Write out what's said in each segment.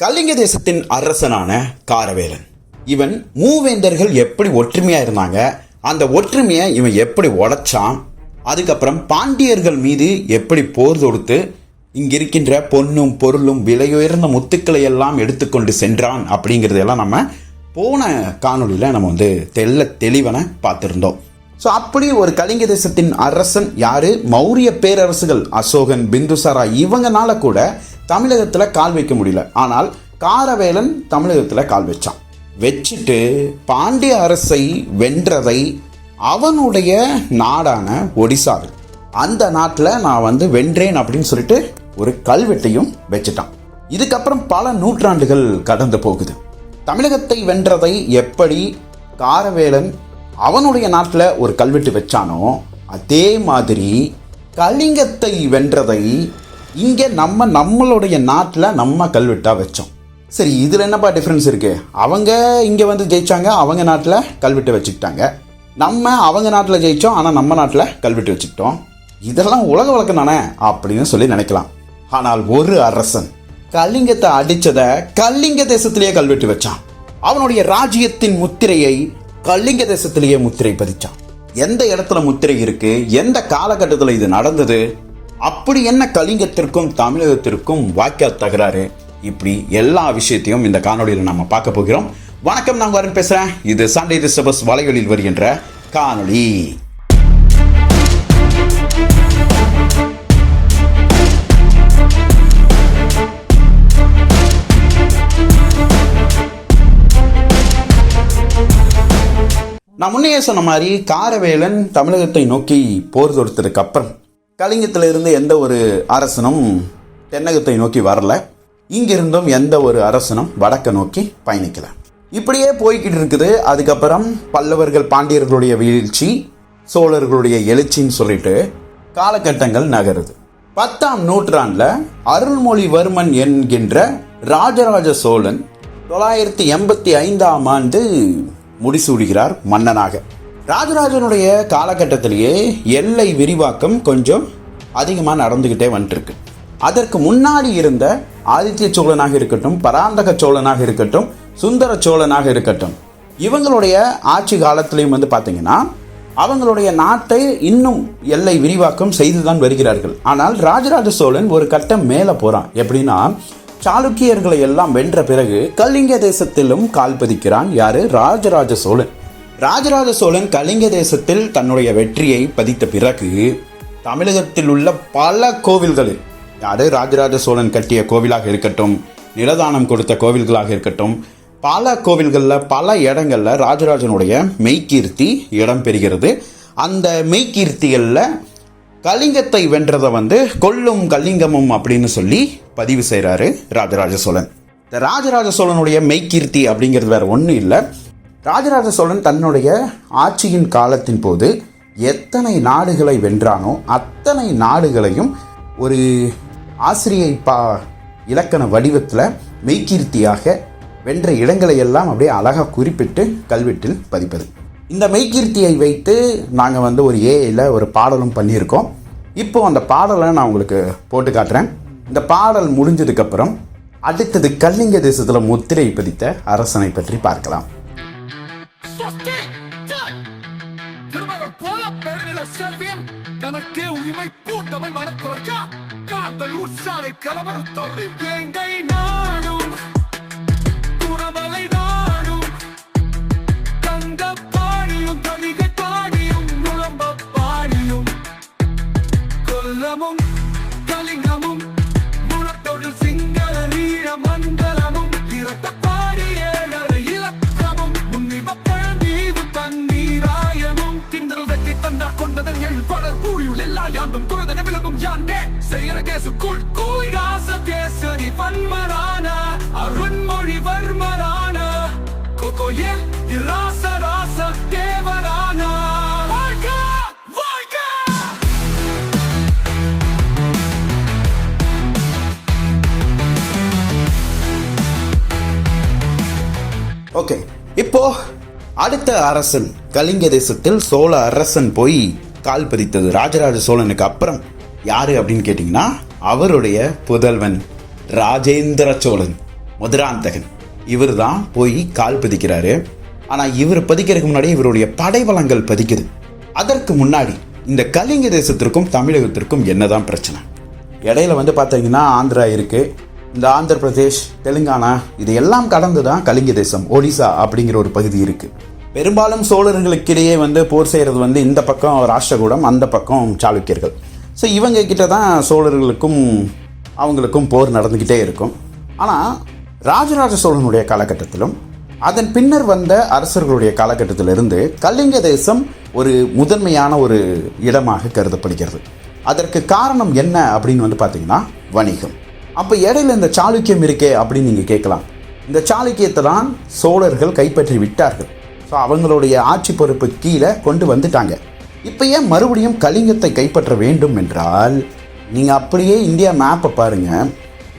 கலிங்க தேசத்தின் அரசனான காரவேலன். இவன் மூவேந்தர்கள் எப்படி ஒற்றுமையா இருந்தாங்க அந்த ஒற்றுமையை இவன் எப்படி உடைச்சான் அதுக்கப்புறம் பாண்டியர்கள் மீது எப்படி போர் தொடுத்து இங்கிருக்கின்ற பொன்னும் பொருளும் விலையுயர்ந்த முத்துக்களை எல்லாம் எடுத்துக்கொண்டு சென்றான் அப்படிங்கிறதெல்லாம் நம்ம போன காணொளியில் நம்ம வந்து தெல்ல தெளிவன பார்த்துருந்தோம். ஸோ அப்படி ஒரு கலிங்க தேசத்தின் அரசன் யாரு? மௌரிய பேரரசுகள் அசோகன் பிந்துசாரா இவங்கனால கூட தமிழகத்தில் கால் வைக்க முடியல. ஆனால் காரவேலன் தமிழகத்தில் கால் வச்சான். வச்சுட்டு பாண்டிய அரசை வென்றதை அவனுடைய நாடான ஒடிசாவில் அந்த நாட்டில் நான் வந்து வென்றேன் அப்படின்னு சொல்லிட்டு ஒரு கல்வெட்டையும் வச்சுட்டான். இதுக்கப்புறம் பல நூற்றாண்டுகள் கடந்து போகுது. தமிழகத்தை வென்றதை எப்படி காரவேலன் அவனுடைய நாட்டில் ஒரு கல்வெட்டு வச்சானோ அதே மாதிரி கலிங்கத்தை வென்றதை இங்கே நம்ம நம்மளுடைய நாட்டில் நம்ம கல்வெட்டாக வச்சோம். சரி இதில் என்னப்பா டிஃப்ரென்ஸ் இருக்குது அவங்க இங்கே வந்து ஜெயித்தாங்க அவங்க நாட்டில் கல்வெட்டு வச்சுக்கிட்டாங்க. நம்ம அவங்க நாட்டில் ஜெயித்தோம் ஆனால் நம்ம நாட்டில் கல்வெட்டு வச்சுக்கிட்டோம். இதெல்லாம் உலக வழக்கம் தானே? அப்படின்னு சொல்லி நினைக்கலாம். ஆனால் ஒரு அரசன் கலிங்கத்தை அடித்ததை கலிங்க தேசத்திலேயே கல்வெட்டு வச்சான். அவனுடைய ராஜ்யத்தின் முத்திரையை கலிங்க தேசத்திலேயே முத்திரை பதிச்சான். எந்த இடத்துல முத்திரை இருக்குது எந்த காலகட்டத்தில் இது நடந்தது? அப்படி என்ன கலிங்கத்திற்கும் தமிழகத்திற்கும் வாய்க்கால் தகராறு? இப்படி எல்லா விஷயத்தையும் இந்த காணொலியில் நம்ம பார்க்க போகிறோம். வணக்கம் நான் வரன் பேசுகிறேன் இது சண்டே ரிசபஸ் வலைகளில் வருகின்ற காணொளி. நான் முன்னையே சொன்ன மாதிரி காரவேலன் தமிழகத்தை நோக்கி போர் தொடுத்ததுக்கு அப்புறம் கலிங்கத்தில் இருந்து எந்த ஒரு அரசனும் தென்னகத்தை நோக்கி வரல. இங்கிருந்தும் எந்த ஒரு அரசனும் வடக்க நோக்கி பயணிக்கல. இப்படியே போய்கிட்டு இருக்குது. அதுக்கப்புறம் பல்லவர்கள் பாண்டியர்களுடைய வீழ்ச்சி சோழர்களுடைய எழுச்சின்னு சொல்லிட்டு காலகட்டங்கள் நகருது. பத்தாம் நூற்றாண்டில் அருள்மொழிவர்மன் என்கின்ற ராஜராஜ சோழன் தொள்ளாயிரத்தி எண்பத்தி ஐந்தாம் ஆண்டு முடிசூடுகிறார் மன்னனாக. ராஜராஜனுடைய காலகட்டத்திலேயே எல்லை விரிவாக்கம் கொஞ்சம் அதிகமாக நடந்துக்கிட்டே வந்துட்டுருக்கு அதற்கு முன்னாடி இருந்த ஆதித்ய சோழனாக இருக்கட்டும் பராந்தக சோழனாக இருக்கட்டும் சுந்தர சோழனாக இருக்கட்டும் இவங்களுடைய ஆட்சி காலத்திலையும் வந்து பார்த்தீங்கன்னா அவங்களுடைய நாட்டை இன்னும் எல்லை விரிவாக்கம் செய்து தான் வருகிறார்கள். ஆனால் ராஜராஜ சோழன் ஒரு கட்டம் மேலே போகிறான் எப்படின்னா சாளுக்கியர்களை எல்லாம் வென்ற பிறகு கலிங்க தேசத்திலும் கால் பதிக்கிறான் யாரு? ராஜராஜ சோழன். ராஜராஜ சோழன் கலிங்க தேசத்தில் தன்னுடைய வெற்றியை பதித்த பிறகு தமிழகத்தில் உள்ள பல கோவில்களில் அது ராஜராஜ சோழன் கட்டிய கோவிலாக இருக்கட்டும் நிலதானம் கொடுத்த கோவில்களாக இருக்கட்டும் பல கோவில்களில் பல இடங்களில் ராஜராஜனுடைய மெய்கீர்த்தி இடம் பெறுகிறது. அந்த மெய்கீர்த்திகளில் கலிங்கத்தை வென்றதை வந்து கொல்லும் கலிங்கமும் அப்படின்னு சொல்லி பதிவு செய்கிறாரு ராஜராஜ சோழன். இந்த ராஜராஜ சோழனுடைய மெய்கீர்த்தி அப்படிங்கிறது வேறு ஒன்றும் இல்லை. ராஜராஜ சோழன் தன்னுடைய ஆட்சியின் காலத்தின் போது எத்தனை நாடுகளை வென்றானோ அத்தனை நாடுகளையும் ஒரு ஆசிரியை பா இலக்கண வடிவத்தில் மெய்கீர்த்தியாக வென்ற இடங்களை எல்லாம் அப்படியே அழகாக குறிப்பிட்டு கல்வெட்டில் பதிப்பது. இந்த மெய்கீர்த்தியை வைத்து நாங்கள் வந்து ஒரு ஏஐயில் ஒரு பாடலும் பண்ணியிருக்கோம். இப்போ அந்த பாடலை நான் உங்களுக்கு போட்டு காட்டுறேன். இந்த பாடல் முடிஞ்சதுக்கப்புறம் அடுத்தது கல்லிங்க தேசத்தில் முத்திரை பதித்த அரசனை பற்றி பார்க்கலாம். உற்சாலை கலவரம் வேங்கை நாடும் குணமலை நாடும் தங்க பாடியும் தனிகை பாடியும் நுழம்ப பாடியும். கொல்லமும் கலிங்கமும் சிங்கள மண்டலமும் இலக்கமும் பழந்தீவு தண்ணீராயமும் வெட்டி தந்தா கொண்டதன் எள் படர் கூடியுள் எல்லா யாண்டும் விலகும் யாண்டே? செய்கிற கேசு குள் கூய் ராச கேசரி பன்மரான அருண்மொழி வர்மரான கொக்கோயில் ராச ராச தேவரான ஓகே இப்போ அடுத்த அரசன் கலிங்க தேசத்தில் சோழ அரசன் போய் கால் பதித்தது ராஜராஜ சோழனுக்கு அப்புறம் யாரு அப்படின்னு கேட்டிங்கன்னா அவருடைய புதல்வன் ராஜேந்திர சோழன் மதுராந்தகன். இவர் தான் போய் கால் பதிக்கிறாரு. ஆனால் இவர் பதிக்கிறதுக்கு முன்னாடி இவருடைய படைவளங்கள் பதிக்குது. அதற்கு முன்னாடி இந்த கலிங்க தேசத்திற்கும் தமிழகத்திற்கும் என்னதான் பிரச்சனை? இடையில வந்து பார்த்தீங்கன்னா ஆந்திரா இருக்கு. இந்த ஆந்திர பிரதேஷ் தெலுங்கானா இது எல்லாம் கடந்து தான் கலிங்க தேசம் ஒடிசா அப்படிங்கிற ஒரு பகுதி இருக்குது பெரும்பாலும் சோழர்களுக்கிடையே வந்து போர் செய்கிறது வந்து இந்த பக்கம் ராஷ்டிரகூடம் அந்த பக்கம் சாளுக்கியர்கள். ஸோ இவங்க கிட்ட தான் சோழர்களுக்கும் அவங்களுக்கும் போர் நடந்துக்கிட்டே இருக்கும். ஆனால் ராஜராஜ சோழனுடைய காலகட்டத்திலும் அதன் பின்னர் வந்த அரசர்களுடைய காலகட்டத்திலிருந்து கலிங்க தேசம் ஒரு முதன்மையான ஒரு இடமாக கருதப்படுகிறது. அதற்கு காரணம் என்ன அப்படின்னு வந்து பார்த்தீங்கன்னா வணிகம். அப்போ இடையில இந்த சாளுக்கியம் இருக்கே அப்படின்னு நீங்கள் கேட்கலாம். இந்த சாளுக்கியத்தை தான் சோழர்கள் கைப்பற்றி விட்டார்கள். ஸோ அவங்களுடைய ஆட்சி பொறுப்பு கீழே கொண்டு வந்துட்டாங்க. இப்போ ஏன் மறுபடியும் கலிங்கத்தை கைப்பற்ற வேண்டும் என்றால் நீங்கள் அப்படியே இந்தியா மேப்பை பாருங்கள்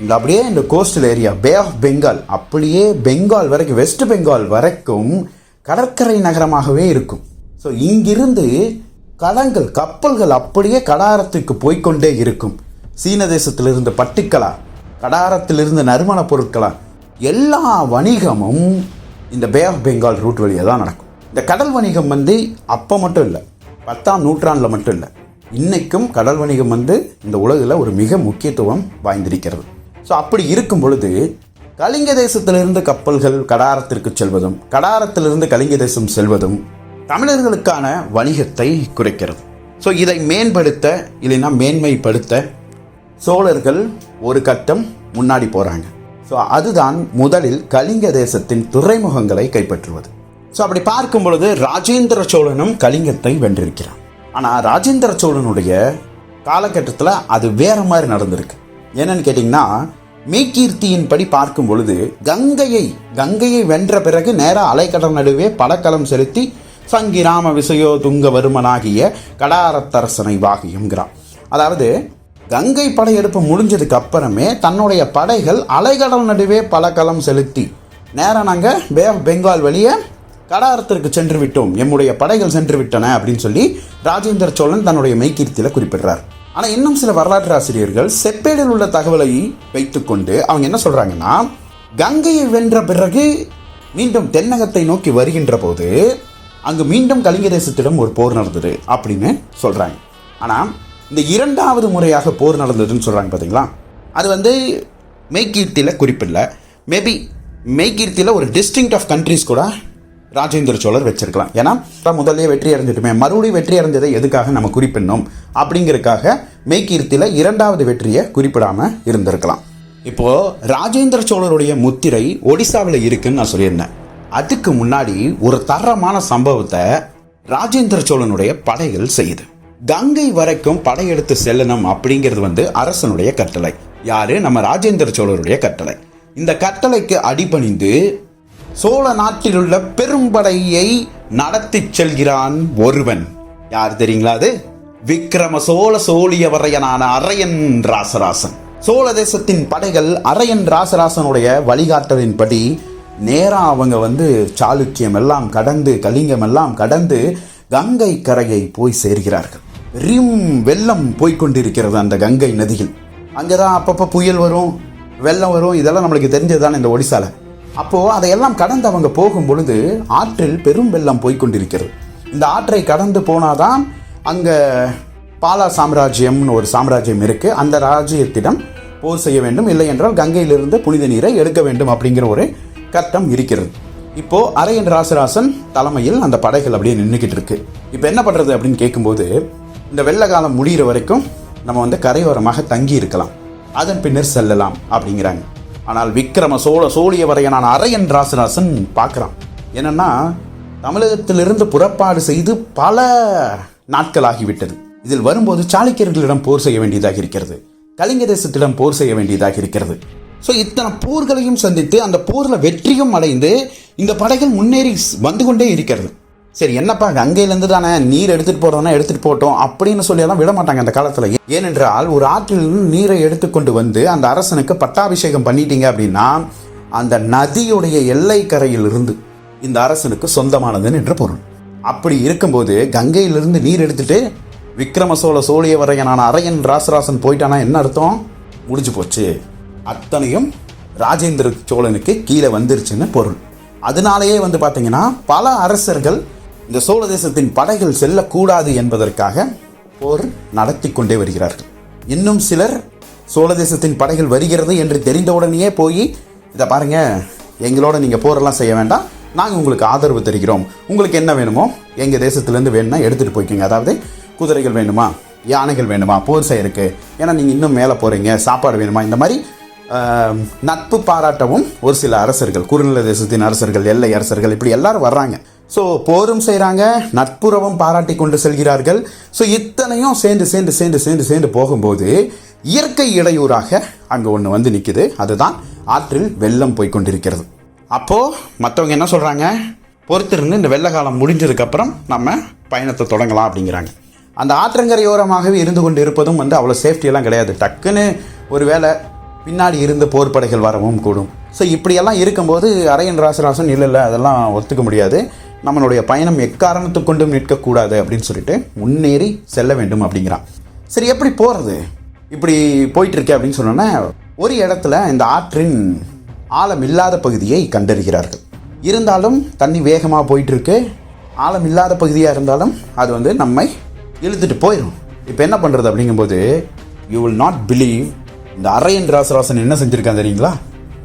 இந்த அப்படியே இந்த coastal area bay of Bengal அப்படியே பெங்கால் வரைக்கும் வெஸ்ட் பெங்கால் வரைக்கும் கடற்கரை நகரமாகவே இருக்கும். ஸோ இங்கிருந்து கலங்கள் கப்பல்கள் அப்படியே கடாரத்துக்கு போய்கொண்டே இருக்கும். சீன தேசத்திலிருந்து பட்டுக்களா கடாரத்திலிருந்து நறுமணப் பொருட்களா எல்லா வணிகமும் இந்த பே ஆஃப் பெங்கால் ரூட் வழியாக தான் நடக்கும். இந்த கடல் வணிகம் வந்து அப்போ மட்டும் இல்லை பத்தாம் நூற்றாண்டில் மட்டும் இல்லை இன்றைக்கும் கடல் வணிகம் வந்து இந்த உலகில் ஒரு மிக முக்கியத்துவம் வாய்ந்திருக்கிறது. ஸோ அப்படி இருக்கும் பொழுது கலிங்க தேசத்திலிருந்து கப்பல்கள் கடாரத்திற்கு செல்வதும் கடாரத்திலிருந்து கலிங்க தேசம் செல்வதும் தமிழர்களுக்கான வணிகத்தை குறைக்கிறது. ஸோ இதை மேம்படுத்த இல்லைன்னா மேன்மைப்படுத்த சோழர்கள் ஒரு கட்டம் முன்னாடி போகிறாங்க ஸோ அதுதான் முதலில் கலிங்க தேசத்தின் துறைமுகங்களை கைப்பற்றுவது. ஸோ அப்படி பார்க்கும் பொழுது ராஜேந்திர சோழனும் கலிங்கத்தை வென்றிருக்கிறான். ஆனால் ராஜேந்திர சோழனுடைய காலகட்டத்தில் அது வேற மாதிரி நடந்திருக்கு. என்னன்னு கேட்டிங்கன்னா மெய்கீர்த்தியின் படி பார்க்கும் பொழுது கங்கையை கங்கையை வென்ற பிறகு நேராக அலைக்கடல் நடுவே படக்கலம் செலுத்தி சங்கிராம விசயோ துங்கவருமனாகிய கடாரத்தரசனை வாகியுங்கிறான் அதாவது கங்கை படையெடுப்பு முடிஞ்சதுக்கு அப்புறமே தன்னுடைய படைகள் அலைகடல் நடுவே பல கலம் செலுத்தி. நேராக நாங்கள் பே ஆஃப் பெங்கால் வழியே கடாரத்திற்கு சென்று விட்டோம். எம்முடைய படைகள் சென்று விட்டன அப்படின்னு சொல்லி ராஜேந்திர சோழன் தன்னுடைய மெய்கீர்த்தியில் குறிப்பிடுறார். ஆனால் இன்னும் சில வரலாற்று ஆசிரியர்கள் செப்பேடில் உள்ள தகவலை வைத்துக்கொண்டு அவங்க என்ன சொல்கிறாங்கன்னா கங்கையை வென்ற பிறகு மீண்டும் தென்னகத்தை நோக்கி வருகின்ற போது அங்கு மீண்டும் கலிங்க தேசத்திடம் ஒரு போர் நடந்தது அப்படின்னு சொல்கிறாங்க ஆனால் இந்த இரண்டாவது முறையாக போர் நடந்ததுன்னு சொல்கிறாங்க பார்த்தீங்களா அது வந்து மெய்கீர்த்தியில் குறிப்பிடல மேபி மெய்கீர்த்தியில் ஒரு டிஸ்டிங் ஆஃப் கண்ட்ரிஸ் கூட ராஜேந்திர சோழர் வச்சிருக்கலாம். ஏன்னா தான் முதல்ல வெற்றி அடைஞ்சிட்டுமே மறுபடியும் வெற்றி அடைஞ்சதை எதுக்காக நம்ம குறிப்பிடணும்? அப்படிங்கிறதுக்காக மெய்கீர்த்தியில் இரண்டாவது வெற்றியை குறிப்பிடாமல் இருந்திருக்கலாம். இப்போது ராஜேந்திர சோழருடைய முத்திரை ஒடிசாவில் இருக்குன்னு நான் சொல்லியிருந்தேன். அதுக்கு முன்னாடி ஒரு தரமான சம்பவத்தை ராஜேந்திர சோழனுடைய படைகள் செய்யுது. கங்கை வரைக்கும் படையெடுத்து செல்லணும் அப்படிங்கிறது வந்து அரசனுடைய கட்டளை. யாரு? நம்ம ராஜேந்திர சோழருடைய கட்டளை. இந்த கட்டளைக்கு அடிபணிந்து சோழ நாட்டில் உள்ள பெரும்படையை நடத்தி செல்கிறான் ஒருவன். யார் தெரியுங்களா அது? விக்ரம சோழ சோழியவரையனான அரையன் ராசராசன். சோழ தேசத்தின் படைகள் அரையன் ராசராசனுடைய வழிகாட்டலின்படி நேராக அவங்க வந்து சாளுக்கியம் எல்லாம் கடந்து கலிங்கம் எல்லாம் கடந்து கங்கை கரையை போய் சேர்கிறார்கள். ரிம் வெள்ளம் போய்கொண்டிருக்கிறது அந்த கங்கை நதியில். அங்கதான் அப்பப்போ புயல் வரும் வெள்ளம் வரும் இதெல்லாம் நம்மளுக்கு தெரிஞ்சதுதானே இந்த ஒடிசால. அப்போது அதையெல்லாம் கடந்து அவங்க போகும் பொழுது ஆற்றில் பெரும் வெள்ளம் போய்க்கொண்டிருக்கிறது. இந்த ஆற்றை கடந்து போனாதான் அங்கே பாலா சாம்ராஜ்யம்னு ஒரு சாம்ராஜ்யம் இருக்குது அந்த ராஜ்யத்திடம் போர் செய்ய வேண்டும். இல்லை என்றால் கங்கையிலிருந்து புனித நீரை எடுக்க வேண்டும் அப்படிங்கிற ஒரு கட்டம் இருக்கிறது. இப்போது அரையன் ராசராசன் தலைமையில் அந்த படைகள் அப்படியே நின்றுக்கிட்டு இருக்கு. இப்போ என்ன பண்ணுறது அப்படின்னு கேட்கும்போது இந்த வெள்ள காலம் முடிகிற வரைக்கும் நம்ம வந்து கரையோரமாக தங்கி இருக்கலாம். அதன் பின்னர் செல்லலாம் அப்படிங்கிறாங்க. ஆனால் விக்ரம சோழ சோழிய வரையனான அரையன் ராசராசன் பார்க்குறான். என்னென்னா தமிழகத்திலிருந்து புறப்பாடு செய்து பல நாட்கள் ஆகிவிட்டது இதில் வரும்போது சாளுக்கியர்களிடம் போர் செய்ய வேண்டியதாக இருக்கிறது. கலிங்க தேசத்திடம் போர் செய்ய வேண்டியதாக இருக்கிறது. ஸோ இத்தனை போர்களையும் சந்தித்து அந்த போரில் வெற்றியும் அடைந்து இந்த படைகள் முன்னேறி வந்து கொண்டே இருக்கிறது. சரி என்னப்பா கங்கையிலேருந்து தானே நீர் எடுத்துகிட்டு போகிறோன்னா எடுத்துகிட்டு போட்டோம் அப்படின்னு சொல்லி எல்லாம் விட மாட்டாங்க அந்த காலத்தில். ஏனென்றால் ஒரு ஆற்றில் நீரை எடுத்துக்கொண்டு வந்து அந்த அரசனுக்கு பட்டாபிஷேகம் பண்ணிட்டீங்க அப்படின்னா அந்த நதியுடைய எல்லை கரையில் இருந்து இந்த அரசனுக்கு சொந்தமானதுன்னு என்று பொருள். அப்படி இருக்கும்போது கங்கையிலிருந்து நீர் எடுத்துட்டு விக்ரம சோழ சோழியவரையனான அரையன் ராசராசன் போயிட்டானா என்ன அர்த்தம்? முடிஞ்சு போச்சு. அத்தனையும் ராஜேந்திர சோழனுக்கு கீழே வந்துருச்சுன்னு பொருள். அதனாலேயே வந்து பார்த்தீங்கன்னா பல அரசர்கள் இந்த சோழ தேசத்தின் படைகள் செல்லக்கூடாது என்பதற்காக போர் நடத்தி கொண்டே வருகிறார்கள். இன்னும் சிலர் சோழ தேசத்தின் படைகள் வருகிறது என்று தெரிந்தவுடனேயே போய் இதை பாருங்க எங்களோட நீங்கள் போரெல்லாம் செய்ய வேண்டாம். நாங்கள் உங்களுக்கு ஆதரவு தருகிறோம். உங்களுக்கு என்ன வேணுமோ எங்கள் தேசத்துலேருந்து வேணும்னா எடுத்துகிட்டு போய்க்கோங்க. அதாவது குதிரைகள் வேணுமா யானைகள் வேணுமா போர் செய்யறதுக்கு. ஏன்னா நீங்கள் இன்னும் மேலே போகிறீங்க சாப்பாடு வேணுமா? இந்த மாதிரி நட்பு பாராட்டவும் ஒரு சில அரசர்கள் குறுநில தேசத்தின் அரசர்கள் எல்லை அரசர்கள் இப்படி எல்லாரும் வர்றாங்க. ஸோ போரும் செய்கிறாங்க நட்புறவும் பாராட்டி கொண்டு செல்கிறார்கள். ஸோ இத்தனையும் சேர்ந்து சேர்ந்து சேர்ந்து சேர்ந்து சேர்ந்து போகும்போது இயற்கை இடையூறாக அங்கே ஒன்று வந்து நிற்குது அதுதான் ஆற்றில் வெள்ளம் போய் கொண்டிருக்கிறது. அப்போது மற்றவங்க என்ன சொல்கிறாங்க பொறுத்திருந்து இந்த வெள்ள காலம் முடிஞ்சதுக்கப்புறம் நம்ம பயணத்தை தொடங்கலாம் அப்படிங்கிறாங்க. அந்த ஆற்றங்கரையோரமாகவே இருந்து கொண்டு இருப்பதும் வந்து அவ்வளோ சேஃப்டியெல்லாம் கிடையாது. டக்குன்னு ஒரு வேளை பின்னாடி இருந்து போர் படைகள் வரவும் கூடும். ஸோ இப்படியெல்லாம் இருக்கும்போது அரையன் ராசராசன் இல்லை இல்லை அதெல்லாம் ஒத்துக்க முடியாது. நம்மளுடைய பயணம் எக்காரணத்துக் கொண்டும் நிற்கக்கூடாது அப்படின்னு சொல்லிட்டு முன்னேறி செல்ல வேண்டும் அப்படிங்கிறான். சரி எப்படி போகிறது இப்படி போயிட்டுருக்கு அப்படின்னு சொன்னோன்னா ஒரு இடத்துல இந்த ஆற்றின் ஆழம் இல்லாத பகுதியை கண்டறிகிறார்கள். இருந்தாலும் தண்ணி வேகமாக போயிட்டுருக்கு. ஆழமில்லாத ஆழம் இல்லாத பகுதியாக இருந்தாலும் அது வந்து நம்மை இழுத்துட்டு போயிடும் இப்போ என்ன பண்ணுறது அப்படிங்கும்போது யூ வில் நாட் பிலீவ் இந்த அரையன் ராசராசன் என்ன செஞ்சுருக்கான் தெரியுங்களா?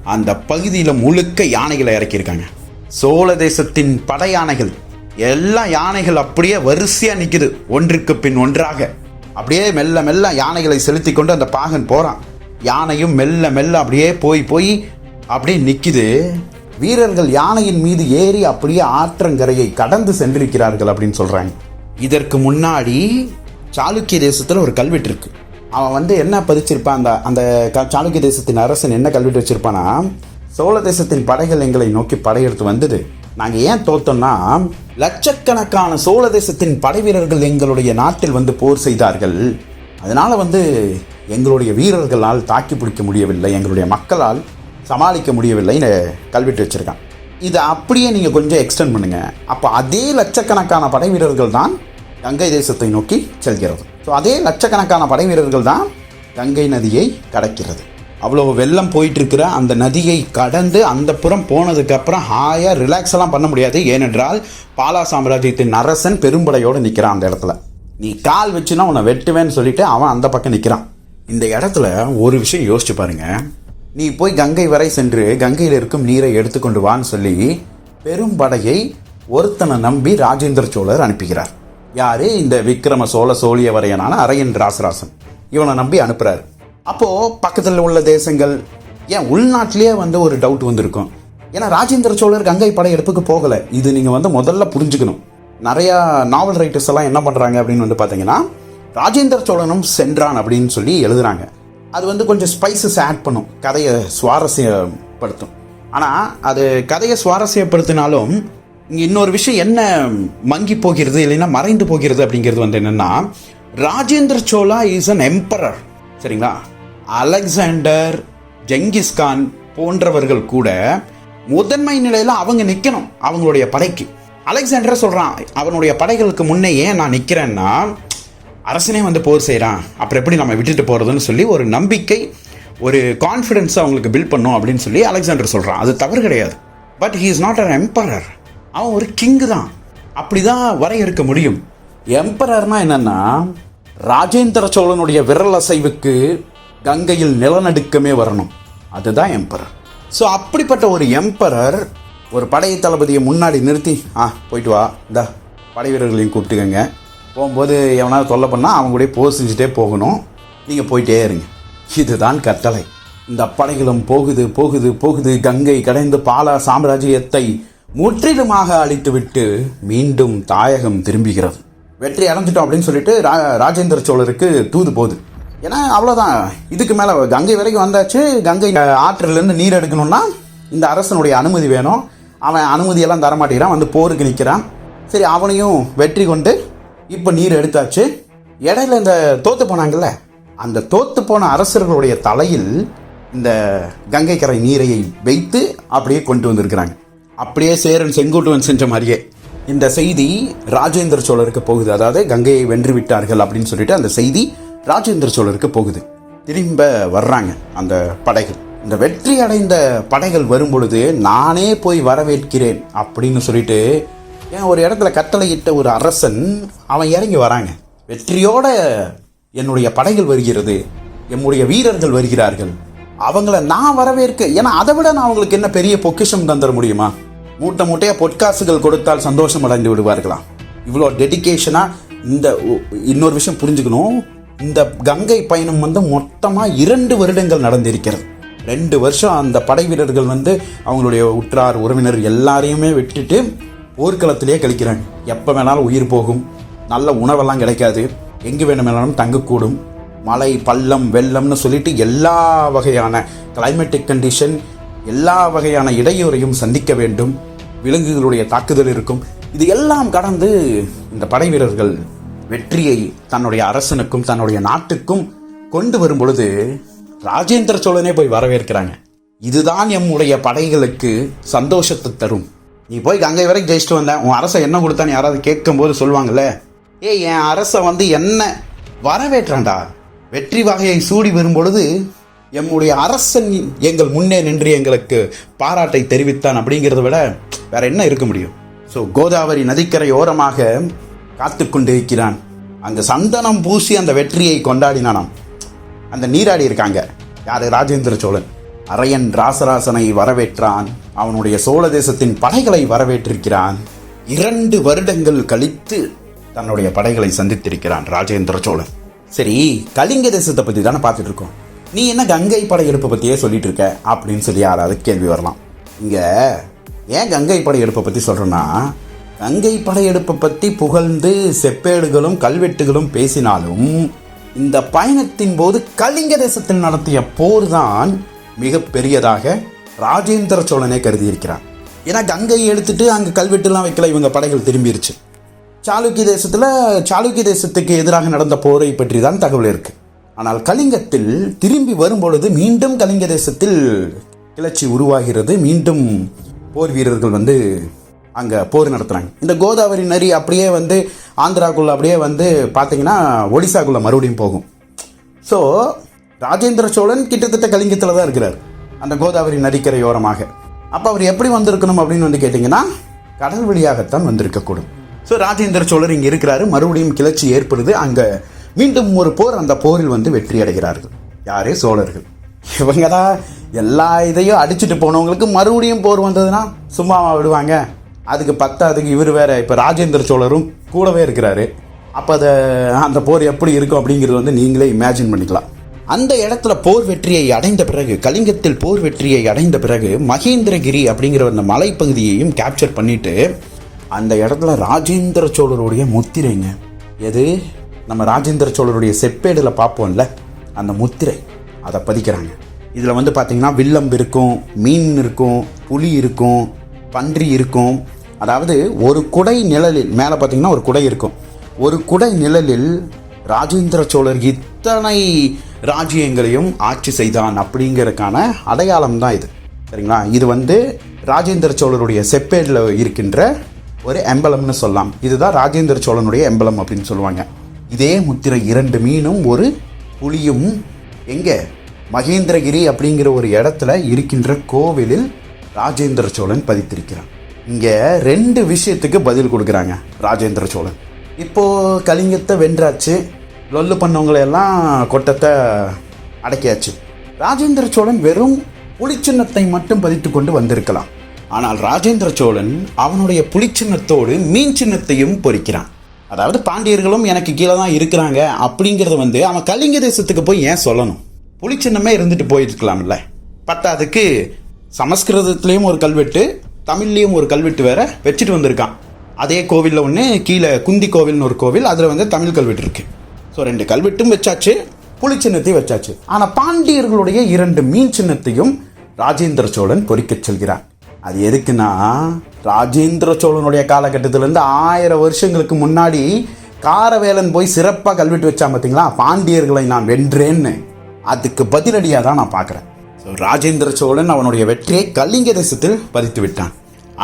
அந்த பகுதியில் முழுக்க யானைகளை இறக்கியிருக்காங்க. சோழ தேசத்தின் படை யானைகள். எல்லா யானைகள் அப்படியே வரிசையாக நிற்குது ஒன்றுக்கு பின் ஒன்றாக. அப்படியே மெல்ல மெல்ல யானைகளை செலுத்தி கொண்டு அந்த பாகன் போகிறான் யானையும் மெல்ல மெல்ல அப்படியே போய் போய் அப்படியே நிற்கிது வீரர்கள் யானையின் மீது ஏறி அப்படியே ஆற்றங்கரையை கடந்து சென்றிருக்கிறார்கள் அப்படின்னு சொல்கிறாங்க இதற்கு முன்னாடி சாளுக்கிய தேசத்தில் ஒரு கல்வெட்டு இருக்குது அவன் வந்து என்ன பதிச்சிருப்பான் அந்த அந்த க- சாளுக்கிய தேசத்தின் அரசன் என்ன கல்வெட்டு வச்சிருப்பானா? சோழ தேசத்தின் படைகள் எங்களை நோக்கி படையெடுத்து வந்தது. நாங்கள் ஏன் தோத்தோம்னா லட்சக்கணக்கான சோழ தேசத்தின் படை வீரர்கள் எங்களுடைய நாட்டில் வந்து போர் செய்தார்கள். அதனால் வந்து எங்களுடைய வீரர்களால் தாக்கி பிடிக்க முடியவில்லை எங்களுடைய மக்களால் சமாளிக்க முடியவில்லைன்னு கல்வெட்டு வச்சிருக்கான். இதை அப்படியே நீங்கள் கொஞ்சம் எக்ஸ்டெண்ட் பண்ணுங்கள் அப்போ அதே லட்சக்கணக்கான படை வீரர்கள் தான் கங்கை தேசத்தை நோக்கி செல்கிறது. ஸோ அதே லட்சக்கணக்கான படை வீரர்கள் தான் கங்கை நதியை கடக்கிறது. அவ்வளோ வெள்ளம் போயிட்டுருக்கிற அந்த நதியை கடந்து அந்த புறம் போனதுக்கப்புறம் ஹாயாக ரிலாக்ஸ் எல்லாம் பண்ண முடியாது. ஏனென்றால் பாலா சாம்ராஜ்யத்தின் அரசன் பெரும்படையோடு நிற்கிறான் அந்த இடத்துல. நீ கால் வச்சுன்னா உன்னை வெட்டுவேன்னு சொல்லிட்டு அவன் அந்த பக்கம் நிற்கிறான் இந்த இடத்துல ஒரு விஷயம் யோசிச்சு பாருங்க. நீ போய் கங்கை வரை சென்று கங்கையில் இருக்கும் நீரை எடுத்துக்கொண்டு வான்னு சொல்லி பெரும்படையை ஒருத்தனை நம்பி ராஜேந்திர சோழர் அனுப்புகிறார். யாரு? இந்த விக்ரம சோழ சோழியவரையனான அரையன் ராசராசன். இவனை நம்பி அனுப்புகிறார் அப்போது பக்கத்தில் உள்ள தேசங்கள் ஏன் உள்நாட்டிலேயே வந்து ஒரு டவுட் வந்திருக்கும். ஏன்னா ராஜேந்திர சோழர் கங்கை படையெடுப்புக்கு போகலை. இது நீங்கள் வந்து முதல்ல புரிஞ்சுக்கணும். நிறையா நாவல் ரைட்டர்ஸ் எல்லாம் என்ன பண்ணுறாங்க அப்படின்னு வந்து பார்த்தீங்கன்னா ராஜேந்திர சோழனும் சென்றான் அப்படின்னு சொல்லி எழுதுறாங்க. அது வந்து கொஞ்சம் ஸ்பைசஸ் ஆட் பண்ணும். கதையை சுவாரஸ்யப்படுத்தும். ஆனால் அது கதையை சுவாரஸ்யப்படுத்தினாலும் இங்கே இன்னொரு விஷயம் என்ன மங்கி போகிறது இல்லைன்னா மறைந்து போகிறது அப்படிங்கிறது வந்து என்னென்னா Rajendra Chola is an emperor சரிங்களா? அலெக்சாண்டர் ஜெங்கிஸ்கான் போன்றவர்கள் கூட முதன்மை நிலையில் அவங்க நிற்கணும் அவங்களுடைய படைக்கு. அலெக்சாண்டரை சொல்கிறான் அவனுடைய படைகளுக்கு முன்னே ஏன் நான் நிற்கிறேன்னா அரசனே வந்து போர் செய்கிறான் அப்புறம் எப்படி நம்ம விட்டுட்டு போகிறதுன்னு சொல்லி ஒரு நம்பிக்கை ஒரு கான்ஃபிடென்ஸ் அவங்களுக்கு பில்ட் பண்ணும் அப்படின்னு சொல்லி அலெக்சாண்டர் சொல்கிறான் அது தவறு கிடையாது. But he is not an emperor அவன் ஒரு கிங்கு தான். அப்படி தான் வரையறுக்க முடியும். எம்பரர்னால் என்னென்னா ராஜேந்திர சோழனுடைய விரல் அசைவுக்கு கங்கையில் நிலநடுக்கமே வரணும். அதுதான் எம்பரர் ஸோ அப்படிப்பட்ட ஒரு எம்பரர் ஒரு படை தளபதியை முன்னாடி நிறுத்தி ஆ போயிட்டு வா. இந்த படை வீரர்களையும் கூப்பிட்டுக்கங்க. போகும்போது எவனாவது தொல்லை பண்ணால் அவங்க கூட போர் செஞ்சுட்டே போகணும். நீங்கள் போயிட்டே இருங்க. இதுதான் கட்டளை. இந்த படைகளும் போகுது போகுது போகுது. கங்கை கடைந்து பாலா சாம்ராஜ்யத்தை முற்றிலுமாக அழித்துவிட்டு மீண்டும் தாயகம் திரும்புகிறது. வெற்றி அடைஞ்சிட்டோம் அப்படின்னு சொல்லிட்டு ரா ராஜேந்திர சோழருக்கு தூது போகுது ஏன்னா அவ்வளோதான் இதுக்கு மேலே கங்கை வரைக்கும் வந்தாச்சு. கங்கை ஆற்றிலிருந்து நீர் எடுக்கணும்னா இந்த அரசனுடைய அனுமதி வேணும். அவன் அனுமதியெல்லாம் தர மாட்டேங்கிறான். வந்து போருக்கு நிற்கிறான் சரி அவனையும் வெற்றி கொண்டு இப்போ நீர் எடுத்தாச்சு. இடையில இந்த தோத்து போனாங்கல்ல அந்த தோத்து போன அரசர்களுடைய தலையில் இந்த கங்கை கரை நீரையை வைத்து அப்படியே கொண்டு வந்திருக்கிறாங்க. அப்படியே சேரன் செங்கோட்டுவன் செஞ்ச மாதிரியே. இந்த செய்தி ராஜேந்திர சோழருக்கு போகுது. அதாவது கங்கையை வென்று விட்டார்கள் அப்படின்னு சொல்லிட்டு அந்த செய்தி ராஜேந்திர சோழருக்கு போகுது. திரும்ப வர்றாங்க அந்த படைகள். இந்த வெற்றி அடைந்த படைகள் வரும்பொழுது நானே போய் வரவேற்கிறேன் அப்படின்னு சொல்லிட்டு ஏன் ஒரு இடத்துல கட்டளையிட்ட ஒரு அரசன் அவன் இறங்கி வராங்க. வெற்றியோட என்னுடைய படைகள் வருகிறது எம்முடைய வீரர்கள் வருகிறார்கள். அவங்கள நான் வரவேற்க ஏன்னா அதை விட நான் அவங்களுக்கு என்ன பெரிய பொக்கிஷம் தந்துட முடியுமா? மூட்டை மூட்டையாக பொற்காசுகள் கொடுத்தால் சந்தோஷம் அடைந்து விடுவார்களாம் இவ்வளோ டெடிகேஷனாக இந்த இன்னொரு விஷயம் புரிஞ்சுக்கணும். இந்த கங்கை பயணம் வந்து மொத்தமாக இரண்டு வருடங்கள் நடந்திருக்கிறது. ரெண்டு வருஷம் அந்த படை வீரர்கள் வந்து அவங்களுடைய உற்றார் உறவினர் எல்லாரையுமே விட்டுட்டு போர்க்களத்திலேயே கழிக்கிறாங்க. எப்போ வேணாலும் உயிர் போகும். நல்ல உணவெல்லாம் கிடைக்காது. எங்கே வேணுமெனாலும் தங்கக்கூடும். மழை பள்ளம் வெள்ளம்னு சொல்லிட்டு எல்லா வகையான கிளைமேட்டிக் கண்டிஷன் எல்லா வகையான இடையூறையும் சந்திக்க வேண்டும். விலங்குகளுடைய தாக்குதல் இருக்கும். இது எல்லாம் கடந்து இந்த படை வீரர்கள் வெற்றியை தன்னுடைய அரசனுக்கும் தன்னுடைய நாட்டுக்கும் கொண்டு வரும் பொழுது ராஜேந்திர சோழனே போய் வரவேற்கிறாங்க. இதுதான் எம்முடைய படைகளுக்கு சந்தோஷத்தை தரும். நீ போய் கங்கை வரைக்கும் ஜெயிச்சுட்டு வந்தேன் உன் அரசை என்ன கொடுத்தான்னு யாராவது கேட்கும்போது சொல்லுவாங்கல்ல ஏய் என் அரசை வந்து என்ன வரவேற்றான்டா? வெற்றி வகையை சூடி வரும் பொழுது எம்முடைய அரசன் எங்கள் முன்னே நின்று எங்களுக்கு பாராட்டை தெரிவித்தான் அப்படிங்கிறத விட வேற என்ன இருக்க முடியும்? ஸோ கோதாவரி நதிக்கரை ஓரமாக காத்து கொண்டிருக்கிறான். அங்க சந்தனம் பூசி அந்த வெற்றியை கொண்டாடினானாம். அந்த நீராடி இருக்காங்க. யாரு? ராஜேந்திர சோழன். அரையன் ராசராசனை வரவேற்றான். அவனுடைய சோழ தேசத்தின் படைகளை வரவேற்றிருக்கிறான். இரண்டு வருடங்கள் கழித்து தன்னுடைய படைகளை சந்தித்திருக்கிறான் ராஜேந்திர சோழன். சரி கலிங்க தேசத்தை பற்றி தானே பார்த்துட்டு இருக்கோம். நீ என்ன கங்கை படையெடுப்பை பற்றியே சொல்லிட்டு இருக்க அப்படின்னு சொல்லி யாராவது கேள்வி வரலாம். இங்கே ஏன் கங்கை படையெடுப்பை பற்றி சொல்கிறேன்னா கங்கை படையெடுப்பை பற்றி புகழ்ந்து செப்பேடுகளும் கல்வெட்டுகளும் பேசினாலும் இந்த பயணத்தின் போது கலிங்க தேசத்தில் நடத்திய போர் தான் மிகப்பெரியதாக ராஜேந்திர சோழனே கருதியிருக்கிறார். ஏன்னா கங்கையை எடுத்துட்டு அங்கே கல்வெட்டுலாம் வைக்கல இவங்க படைகள் திரும்பிடுச்சு சாளுக்கிய தேசத்தில் சாளுக்கிய தேசத்துக்கு எதிராக நடந்த போரை பற்றி தான் தகவல் இருக்குது ஆனால் கலிங்கத்தில் திரும்பி வரும்பொழுது மீண்டும் கலிங்க தேசத்தில் கிளர்ச்சி உருவாகிறது. மீண்டும் போர் வீரர்கள் வந்து அங்கே போர் நடத்துகிறாங்க இந்த கோதாவரி நரி அப்படியே வந்து ஆந்திராக்குள்ளே அப்படியே வந்து பார்த்தீங்கன்னா ஒடிசாக்குள்ளே மறுபடியும் போகும். ஸோ ராஜேந்திர சோழன் கிட்டத்தட்ட கலிங்கத்தில் தான் இருக்கிறார். அந்த கோதாவரி நதிக்கரையோரமாக. அப்போ அவர் எப்படி வந்திருக்கணும் அப்படின்னு வந்து கேட்டிங்கன்னா கடல் வழியாகத்தான் வந்திருக்கக்கூடும். ஸோ ராஜேந்திர சோழர் இங்கே இருக்கிறாரு. மறுபடியும் கிளர்ச்சி ஏற்படுது. அங்கே மீண்டும் ஒரு போர் அந்த போரில் வந்து வெற்றி அடைகிறார்கள். யாரே சோழர்கள்? இவங்க தான் எல்லா இதையும் அடிச்சுட்டு போனவங்களுக்கு மறுபடியும் போர் வந்ததுன்னா சும்மாவா விடுவாங்க. அதுக்கு பத்தாதுக்கு இவர் வேற இப்போ ராஜேந்திர சோழரும் கூடவே இருக்கிறாரு. அப்போ அதை அந்த போர் எப்படி இருக்கும் அப்படிங்கிறது வந்து நீங்களே இமேஜின் பண்ணிக்கலாம். அந்த இடத்துல போர் வெற்றியை அடைந்த பிறகு கலிங்கத்தில் போர் வெற்றியை அடைந்த பிறகு மகேந்திரகிரி அப்படிங்கிற அந்த மலைப்பகுதியையும் கேப்சர் பண்ணிட்டு அந்த இடத்துல ராஜேந்திர சோழருடைய முத்திரைங்க. எது? நம்ம ராஜேந்திர சோழருடைய செப்பேடில் பார்ப்போம்ல அந்த முத்திரை அதை பதிக்கிறாங்க. இதில் வந்து பார்த்திங்கன்னா வில்லம்பு இருக்கும் மீன் இருக்கும் புலி இருக்கும் பன்றி இருக்கும். அதாவது ஒரு குடை நிழலில் மேலே பார்த்தீங்கன்னா ஒரு குடை இருக்கும். ஒரு குடை நிழலில் ராஜேந்திர சோழர் இத்தனை ராஜ்யங்களையும் ஆட்சி செய்தான் அப்படிங்கிறதுக்கான அடையாளம் தான் இது. சரிங்களா? இது வந்து ராஜேந்திர சோழருடைய செப்பேடில் இருக்கின்ற ஒரு எம்பலம்னு சொல்லலாம். இதுதான் ராஜேந்திர சோழனுடைய எம்பலம் அப்படின்னு சொல்லுவாங்க. இதே முத்திரை இரண்டு மீனும் ஒரு புலியும். எங்கே? மகேந்திரகிரி அப்படிங்கிற ஒரு இடத்துல இருக்கின்ற கோவிலில் ராஜேந்திர சோழன் பதித்திருக்கிறான். இங்கே ரெண்டு விஷயத்துக்கு பதில் கொடுக்குறாங்க ராஜேந்திர சோழன். இப்போது கலிங்கத்தை வென்றாச்சு. லொல்லு பண்ணவங்களையெல்லாம் கொட்டத்தை அடக்கியாச்சு. ராஜேந்திர சோழன் வெறும் புலிச்சின்னத்தை மட்டும் பதித்து கொண்டு வந்திருக்கலாம். ஆனால் ராஜேந்திர சோழன் அவனுடைய புலிச்சின்னத்தோடு மீன் சின்னத்தையும் பொறிக்கிறான். அதாவது பாண்டியர்களும் எனக்கு கீழே தான் இருக்கிறாங்க அப்படிங்கிறத வந்து அவன் கலிங்க தேசத்துக்கு போய் ஏன் சொல்லணும்? புலிச்சின்னமே இருந்துட்டு போயிருக்கலாம்ல. பத்தாதுக்கு சமஸ்கிருதத்துலேயும் ஒரு கல்வெட்டு தமிழ்லேயும் ஒரு கல்வெட்டு வேற வச்சுட்டு வந்திருக்கான். அதே கோவிலில் ஒன்று கீழே குந்தி கோவில்னு ஒரு கோவில் அதில் வந்து தமிழ் கல்வெட்டு இருக்கு. ஸோ ரெண்டு கல்வெட்டும் வச்சாச்சு புலிச்சின்னத்தையும் வச்சாச்சு. ஆனால் பாண்டியர்களுடைய இரண்டு மீன் சின்னத்தையும் ராஜேந்திர சோழன் பொறிக்கச் செல்கிறான். அது எதுக்குன்னா ராஜேந்திர சோழனுடைய காலகட்டத்திலேருந்து ஆயிரம் வருஷங்களுக்கு முன்னாடி காரவேலன் போய் சிறப்பாக கல்வெட்டு வச்சான் பார்த்தீங்களா பாண்டியர்களை நான் வென்றேன்னு. அதுக்கு பதிலடியாக தான் நான் பார்க்குறேன் ஸோ ராஜேந்திர சோழன் அவனுடைய வெற்றியை கலிங்க தேசத்தில் பதித்து விட்டான்.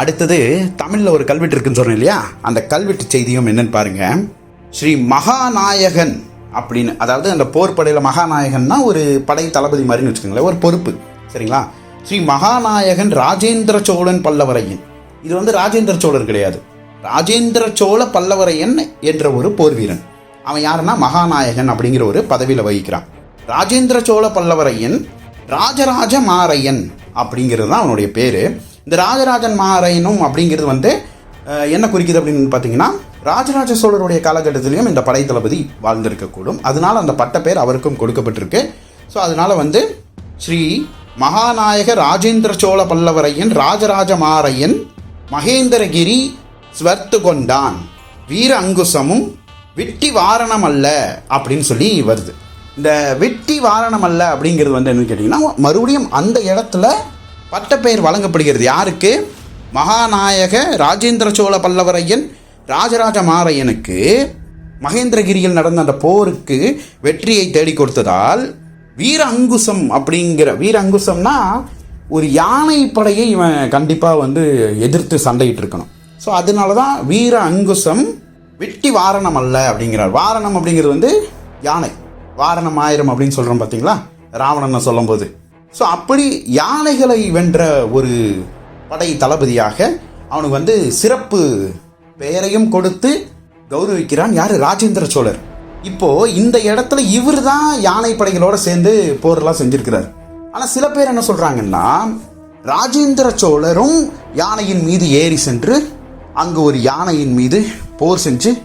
அடுத்தது தமிழில் ஒரு கல்வெட்டு இருக்குன்னு சொன்னேன் இல்லையா? அந்த கல்வெட்டு செய்தியும் என்னன்னு பாருங்கள் ஸ்ரீ மகாநாயகன் அப்படின்னு அதாவது அந்த போர் படையில் மகாநாயகன்னா ஒரு படை தளபதி மாதிரின்னு வச்சுக்கோங்களேன் ஒரு பொறுப்பு. சரிங்களா? ஸ்ரீ மகாநாயகன் ராஜேந்திர சோழன் பல்லவரையன். இது வந்து ராஜேந்திர சோழர் கிடையாது. ராஜேந்திர சோழ பல்லவரையன் என்ற ஒரு போர் வீரன். அவன் யாருன்னா மகாநாயகன் அப்படிங்கிற ஒரு பதவியில் வகிக்கிறான். ராஜேந்திர சோழ பல்லவரையன் ராஜராஜ மாரையன் அப்படிங்கிறது தான் அவனுடைய பேர். இந்த ராஜராஜன் மாரையனும் அப்படிங்கிறது வந்து என்ன குறிக்குது அப்படின்னு பார்த்தீங்கன்னா ராஜராஜ சோழருடைய காலகட்டத்திலையும் இந்த படை தளபதி வாழ்ந்திருக்கக்கூடும். அதனால் அந்த பட்ட பேர் அவருக்கும் கொடுக்கப்பட்டிருக்கு. ஸோ அதனால் வந்து ஸ்ரீ மகாநாயக ராஜேந்திர சோழ பல்லவரையன் ராஜராஜ மாரையன் மகேந்திரகிரி ஸ்வர்த்து கொண்டான் வீர அங்குசமும் விட்டி வாரணம் அல்ல அப்படின்னு சொல்லி வருது. இந்த விட்டி வாரணம் அல்ல அப்படிங்கிறது வந்து என்னன்னு கேட்டிங்கன்னா மறுபடியும் அந்த இடத்துல பட்டப்பெயர் வழங்கப்படுகிறது. யாருக்கு? மகாநாயக ராஜேந்திர சோழ பல்லவரையன் ராஜராஜ மாரையனுக்கு. மகேந்திரகிரியில் நடந்த அந்த போருக்கு வெற்றியை தேடி கொடுத்ததால் வீர அங்குசம் அப்படிங்கிற வீர அங்குசம்னா ஒரு யானை படையை இவன் கண்டிப்பாக வந்து எதிர்த்து சண்டையிட்டு இருக்கணும். ஸோ அதனால தான் வீர அங்குசம் வெட்டி வாரணம் அல்ல அப்படிங்கிறார். வாரணம் அப்படிங்கிறது வந்து யானை. வாரணம் ஆயிரம் அப்படின்னு சொல்கிறோம் பார்த்தீங்களா ராவணனை சொல்லும்போது. ஸோ அப்படி யானைகளை வென்ற ஒரு படை தளபதியாக அவனுக்கு வந்து சிறப்பு பெயரையும் கொடுத்து கௌரவிக்கிறான் யார்? ராஜேந்திர சோழர். இப்போது இந்த இடத்துல இவர் தான் யானை படைகளோடு சேர்ந்து போரெல்லாம் செஞ்சுருக்கிறார். ஆனால் சில பேர் என்ன சொல்கிறாங்கன்னா ராஜேந்திர சோழரும் யானையின் மீது ஏறி சென்று அங்கு ஒரு யானையின் மீது போர் செஞ்சு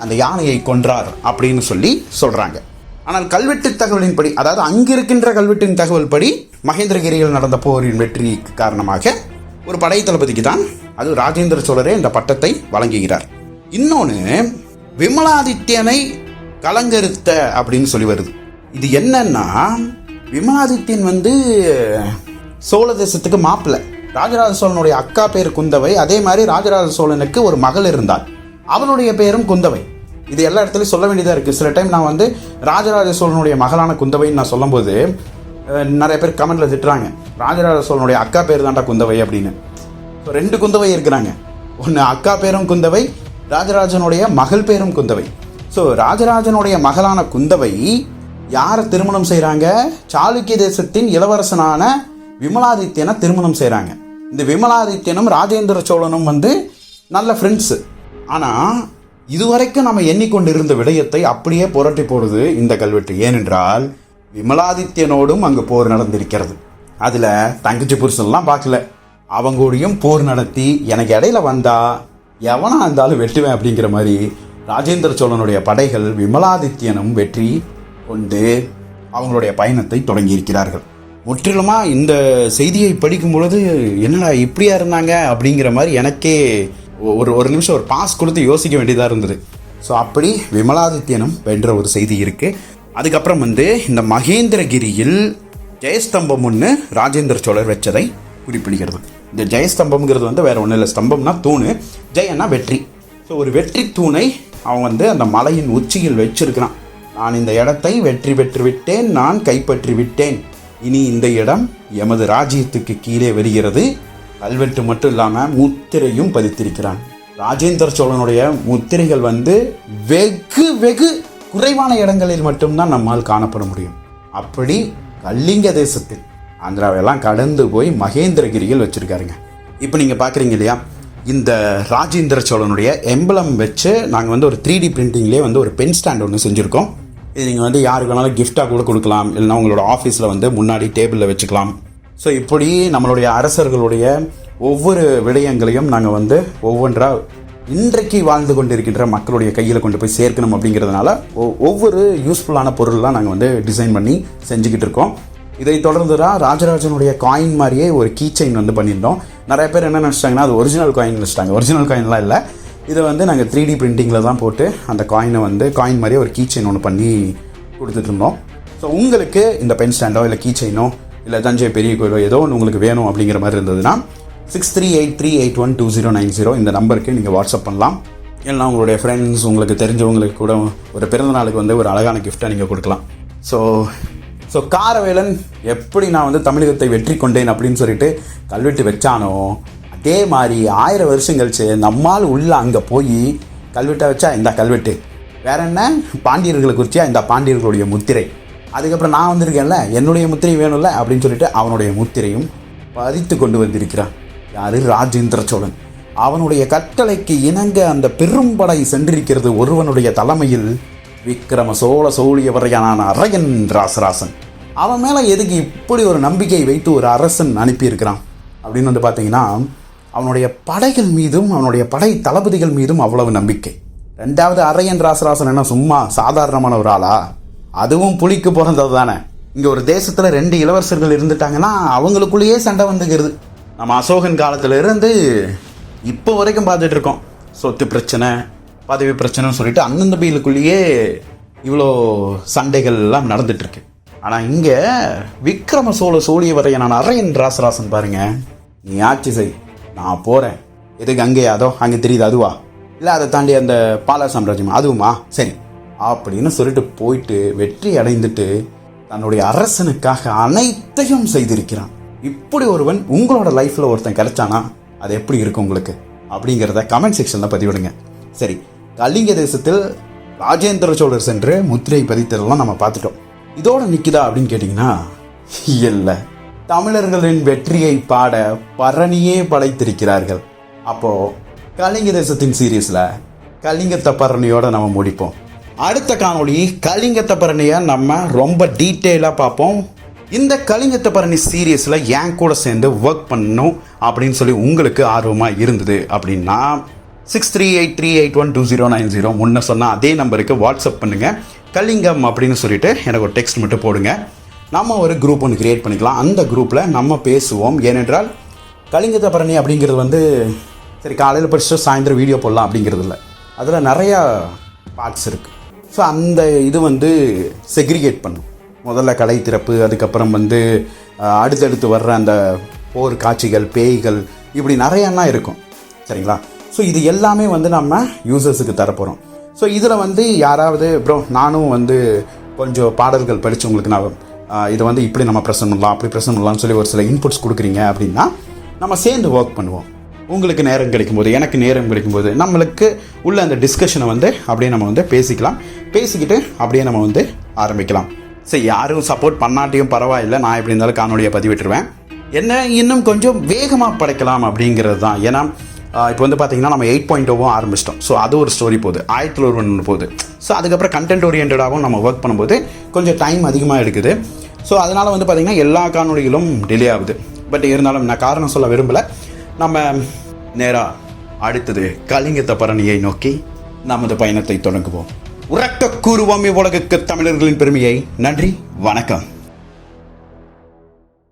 அந்த யானையை கொன்றார் அப்படின்னு சொல்லி சொல்கிறாங்க ஆனால் கல்வெட்டு தகவலின்படி அதாவது அங்கு இருக்கின்ற கல்வெட்டின் தகவல் படி மகேந்திரகிரியில் நடந்த போரின் வெற்றிக்கு காரணமாக ஒரு படை தளபதிக்கு தான் அது ராஜேந்திர சோழரே இந்த பட்டத்தை வழங்குகிறார். இன்னொன்று விமலாதித்யனை கலங்கருத்த அப்படின்னு சொல்லி வருது. இது என்னன்னா விமலாதித்யன் வந்து சோழ தேசத்துக்கு மாப்பிள்ளை ராஜராஜ சோழனுடைய அக்கா பேர் குந்தவை அதே மாதிரி ராஜராஜ சோழனுக்கு ஒரு மகள் இருந்தாள். அவளுடைய பேரும் குந்தவை. இது எல்லா இடத்துலையும் சொல்ல வேண்டியதாக இருக்குது சில டைம் நான் வந்து ராஜராஜ சோழனுடைய மகளான குந்தவைன்னு நான் சொல்லும்போது நிறைய பேர் கமெண்டில் திட்டுறாங்க. ராஜராஜ சோழனுடைய அக்கா பேர் தான்டா குந்தவை அப்படின்னு. இப்போ ரெண்டு குந்தவை இருக்கிறாங்க. ஒன்று அக்கா பேரும் குந்தவை ராஜராஜனுடைய மகள் பேரும் குந்தவை. ஸோ ராஜராஜனுடைய மகளான குந்தவை யாரை திருமணம் செய்கிறாங்க சாளுக்கிய தேசத்தின் இளவரசனான விமலாதித்யனை திருமணம் செய்கிறாங்க இந்த விமலாதித்யனும் ராஜேந்திர சோழனும் வந்து நல்ல ஃப்ரெண்ட்ஸு ஆனால் இதுவரைக்கும் நம்ம எண்ணிக்கொண்டிருந்த விடயத்தை அப்படியே புரட்டி போடுது இந்த கல்வெட்டு. ஏனென்றால் விமலாதித்யனோடும் அங்கே போர் நடந்திருக்கிறது. அதில் தங்கச்சி புருஷன்லாம் பார்க்கல. அவங்களோடையும் போர் நடத்தி எனக்கு இடையில வந்தா எவனா இருந்தாலும் வெட்டுவேன் அப்படிங்கிற மாதிரி ராஜேந்திர சோழனுடைய படைகள் விமலாதித்யனும் வெற்றி கொண்டு அவங்களுடைய பயணத்தை தொடங்கியிருக்கிறார்கள். முற்றிலுமாக இந்த செய்தியை படிக்கும் பொழுது என்னடா இப்படியா இருந்தாங்க? அப்படிங்கிற மாதிரி எனக்கே ஒரு ஒரு நிமிஷம் ஒரு பாஸ் கொடுத்து யோசிக்க வேண்டியதாக இருந்தது. ஸோ அப்படி விமலாதித்யனும் வென்ற ஒரு செய்தி இருக்குது அதுக்கப்புறம் வந்து இந்த மகேந்திரகிரியில் ஜெயஸ்தம்பம் ஒன்று ராஜேந்திர சோழர் வச்சதை குறிப்பிடுகிறது. இந்த ஜெயஸ்தம்பம்ங்கிறது வந்து வேறு ஒன்றும் இல்லை. ஸ்தம்பம்னா தூண் ஜெயன்னா வெற்றி. ஸோ ஒரு வெற்றி தூணை அவன் வந்து அந்த மலையின் உச்சியில் வச்சிருக்கிறான். நான் இந்த இடத்தை வெற்றி பெற்று விட்டேன் நான் கைப்பற்றி விட்டேன் இனி இந்த இடம் எமது ராஜ்யத்துக்கு கீழே வருகிறது. கல்வெட்டு மட்டும் இல்லாமல் முத்திரையும் பதித்திருக்கிறான். ராஜேந்திர சோழனுடைய முத்திரைகள் வந்து வெகு வெகு குறைவான இடங்களில் மட்டும்தான் நம்மால் காணப்பட முடியும். அப்படி கல்லிங்க தேசத்தில் ஆந்திராவெல்லாம் கடந்து போய் மகேந்திரகிரியில் வச்சுருக்காருங்க. இப்போ நீங்கள் பார்க்குறீங்க இல்லையா? இந்த ராஜேந்திர சோழனுடைய எம்பளம் வச்சு நாங்கள் வந்து ஒரு த்ரீ டி பிரிண்டிங்லேயே வந்து ஒரு பென் ஸ்டாண்ட் ஒன்று செஞ்சுருக்கோம். இது நீங்கள் வந்து யாருக்கு வேணாலும் கிஃப்டாக கூட கொடுக்கலாம். இல்லைன்னா உங்களோட ஆஃபீஸில் வந்து முன்னாடி டேபிளில் வச்சுக்கலாம். ஸோ இப்படி நம்மளுடைய அரசர்களுடைய ஒவ்வொரு விடயங்களையும் நாங்கள் வந்து ஒவ்வொன்றா இன்றைக்கு வாழ்ந்து கொண்டிருக்கின்ற மக்களுடைய கையில் கொண்டு போய் சேர்க்கணும் அப்படிங்கிறதுனால ஒவ்வொரு யூஸ்ஃபுல்லான பொருள்லாம் நாங்கள் வந்து டிசைன் பண்ணி செஞ்சுக்கிட்டு இருக்கோம். இதை தொடர்ந்து தான் ராஜராஜனுடைய காயின் மாதிரியே ஒரு கீ செயின் வந்து பண்ணியிருந்தோம். நிறைய பேர் என்ன நினச்சிட்டாங்கன்னா அது ஒரிஜினல் காயின் நினச்சிட்டாங்க. ஒரிஜினல் காயின்லாம் இல்லை. இதை வந்து நாங்கள் த்ரீ டி பிரிண்டிங்கில் தான் போட்டு அந்த காயினை வந்து காயின் மாதிரியே ஒரு கீ செயின் ஒன்று பண்ணி கொடுத்துட்டு இருந்தோம். ஸோ உங்களுக்கு இந்த பென் ஸ்டாண்டோ இல்லை கீ செயினோ இல்லை தஞ்சை பெரிய கோயிலோ ஏதோ ஒன்று உங்களுக்கு வேணும் அப்படிங்கிற மாதிரி இருந்ததுன்னா six three eight three eight one two zero nine zero இந்த நம்பருக்கு நீங்கள் வாட்ஸ்அப் பண்ணலாம். இல்லைனா உங்களுடைய ஃப்ரெண்ட்ஸ் உங்களுக்கு தெரிஞ்சவங்களுக்கு கூட ஒரு பிறந்த நாளுக்கு வந்து ஒரு அழகான கிஃப்ட்டை நீங்கள் கொடுக்கலாம். ஸோ ஸோ காரவேலன் எப்படி நான் வந்து தமிழகத்தை வெற்றி கொண்டேன் அப்படின்னு சொல்லிட்டு கல்வெட்டு வச்சானோ அதே மாதிரி ஆயிரம் வருஷம் கழிச்சு நம்மால் உள்ள அங்கே போய் கல்வெட்டை வச்சா இந்த கல்வெட்டு. வேற என்ன? பாண்டியர்களை குறிச்சியா இந்த பாண்டியர்களுடைய முத்திரை. அதுக்கப்புறம் நான் வந்திருக்கேன்ல என்னுடைய முத்திரை வேணும்ல அப்படின்னு சொல்லிட்டு அவனுடைய முத்திரையும் பதித்து கொண்டு வந்திருக்கிறான். யாரு? ராஜேந்திர சோழன். அவனுடைய கட்டளைக்கு இணங்க அந்த பெரும்படை சென்றிருக்கிறது ஒருவனுடைய தலைமையில் விக்ரம சோழ சோழிய வரையான அரையன் ராசராசன். அவன் மேலே எதுக்கு இப்படி ஒரு நம்பிக்கை வைத்து ஒரு அரசன் அனுப்பியிருக்கிறான்? அப்படின்னு வந்து பார்த்தீங்கன்னா அவனுடைய படைகள் மீதும் அவனுடைய படை தளபதிகள் மீதும் அவ்வளவு நம்பிக்கை. ரெண்டாவது அரையன் ராசராசன் என்ன சும்மா சாதாரணமான ஒரு ஆளா? அதுவும் புலிக்கு பிறந்தது தானே. இங்கே ஒரு தேசத்தில் ரெண்டு இளவரசர்கள் இருந்துட்டாங்கன்னா அவங்களுக்குள்ளேயே சண்டை வந்துக்கிறது. நம்ம அசோகன் காலத்திலிருந்து இப்போ வரைக்கும் பார்த்துட்டு இருக்கோம். சொத்து பிரச்சனை பதவி பிரச்சனைன்னு சொல்லிட்டு அண்ணன் தம்பிகளுக்குள்ளேயே இவ்வளோ சண்டைகள் எல்லாம் நடந்துட்டுருக்கு. ஆனால் இங்கே விக்ரம சோழ சோழிய நான் அரையன் ராசராசன் பாருங்க. நீ ஆட்சி செய் நான் போகிறேன் எதுக்கு அங்கேயா அதோ அங்கே தெரியுது அதுவா? இல்லை அதை தாண்டி அந்த பால சாம்ராஜ்யம் அதுவுமா? சரி. அப்படின்னு சொல்லிட்டு போயிட்டு வெற்றி அடைந்துட்டு தன்னுடைய அரசனுக்காக அனைத்தையும் செய்திருக்கிறான். இப்படி ஒருவன் உங்களோட லைஃப்பில் ஒருத்தன் கிடைச்சானா அது எப்படி இருக்கும் உங்களுக்கு? அப்படிங்கிறத கமெண்ட் செக்ஷனில் பதிவிடுங்க. சரி கலிங்க தேசத்தில் ராஜேந்திர சோழர் சென்று முத்திரை பதித்ததெல்லாம் நம்ம பார்த்துட்டோம். இதோட நிற்குதா அப்படின்னு கேட்டிங்கன்னா இல்லை. தமிழர்களின் வெற்றியை பாட பரணியே படைத்திருக்கிறார்கள். அப்போது கலிங்க தேசத்தின் சீரியஸில் கலிங்கத்த பரணியோடு நம்ம முடிப்போம். அடுத்த காணொளி கலிங்கத்த பரணியை நம்ம ரொம்ப டீட்டெயிலாக பார்ப்போம். இந்த கலிங்கத்த பரணி சீரியஸில் என் கூட சேர்ந்து ஒர்க் பண்ணணும் அப்படின்னு சொல்லி உங்களுக்கு ஆர்வமாக இருந்தது அப்படின்னா six three eight three eight one two zero nine zero. முன்ன சொன்ன அதே நம்பருக்கு வாட்ஸ்அப் பண்ணுங்கள் கலிங்கம் அப்படின்னு சொல்லிட்டு எனக்கு ஒரு டெக்ஸ்ட் மட்டும் போடுங்க. நம்ம ஒரு குரூப் ஒன்று கிரியேட் பண்ணிக்கலாம். அந்த குரூப்பில் நம்ம பேசுவோம். ஏனென்றால் கலிங்கத்த பரணி அப்படிங்கிறது வந்து சரி காலையில் படிச்சுட்டு சாயந்தரம் வீடியோ போடலாம் அப்படிங்கிறது இல்லை. அதில் நிறையா பார்ட்ஸ் இருக்குது ஸோ அந்த இது வந்து செக்ரிகேட் பண்ணும். முதல்ல கலை திறப்பு அதுக்கப்புறம் வந்து அடுத்தடுத்து வர்ற அந்த போர் காட்சிகள் பேய்கள் இப்படி நிறையன்னா இருக்கும். சரிங்களா? ஸோ இது எல்லாமே வந்து நம்ம யூசர்ஸுக்கு தரப்போகிறோம் ஸோ இதில் வந்து யாராவது ப்ரோ நானும் வந்து கொஞ்சம் பாடல்கள் படித்தவங்களுக்கு நான் இதை வந்து இப்படி நம்ம ப்ரெசன்ட் பண்ணலாம் அப்படி ப்ரெசன்ட் பண்ணலாம்னு சொல்லி ஒரு சில இன்புட்ஸ் கொடுக்குறீங்க அப்படின்னா நம்ம சேர்ந்து ஒர்க் பண்ணுவோம். உங்களுக்கு நேரம் கிடைக்கும்போது எனக்கு நேரம் கிடைக்கும்போது நம்மளுக்கு உள்ள அந்த டிஸ்கஷனை வந்து அப்படியே நம்ம வந்து பேசிக்கலாம். பேசிக்கிட்டு அப்படியே நம்ம வந்து ஆரம்பிக்கலாம். சரி யாரும் சப்போர்ட் பண்ணாட்டியும் பரவாயில்லை. நான் எப்படி இருந்தாலும் காணொலியை பதிவிட்டுருவேன். என்ன இன்னும் கொஞ்சம் வேகமாக படைக்கலாம் அப்படிங்கிறது தான். ஏன்னா இப்போ வந்து பார்த்தீங்கன்னா நம்ம எயிட் பாயிண்ட் ஓவும் ஆரம்பிச்சிட்டோம். ஸோ அது ஒரு ஸ்டோரி போகுது. ஆயிரத்தில் ஒரு ஒன்று போகுது. ஸோ அதுக்கப்புறம் கண்டென்ட் ஓரியன்டாகவும் நம்ம ஒர்க் பண்ணும்போது கொஞ்சம் டைம் அதிகமாக எடுக்குது. ஸோ அதனால் வந்து பார்த்திங்கன்னா எல்லா காணொளிகளும் டிலே ஆகுது. பட் இருந்தாலும் நான் காரணம் சொல்ல விரும்பலை. நம்ம நேராக அடுத்தது கலிங்கத்த பரணியை நோக்கி நமது பயணத்தை தொடங்குவோம். உறக்க கூறுவோம் இவ்வுலகுக்கு தமிழர்களின் பெருமையை. நன்றி வணக்கம்.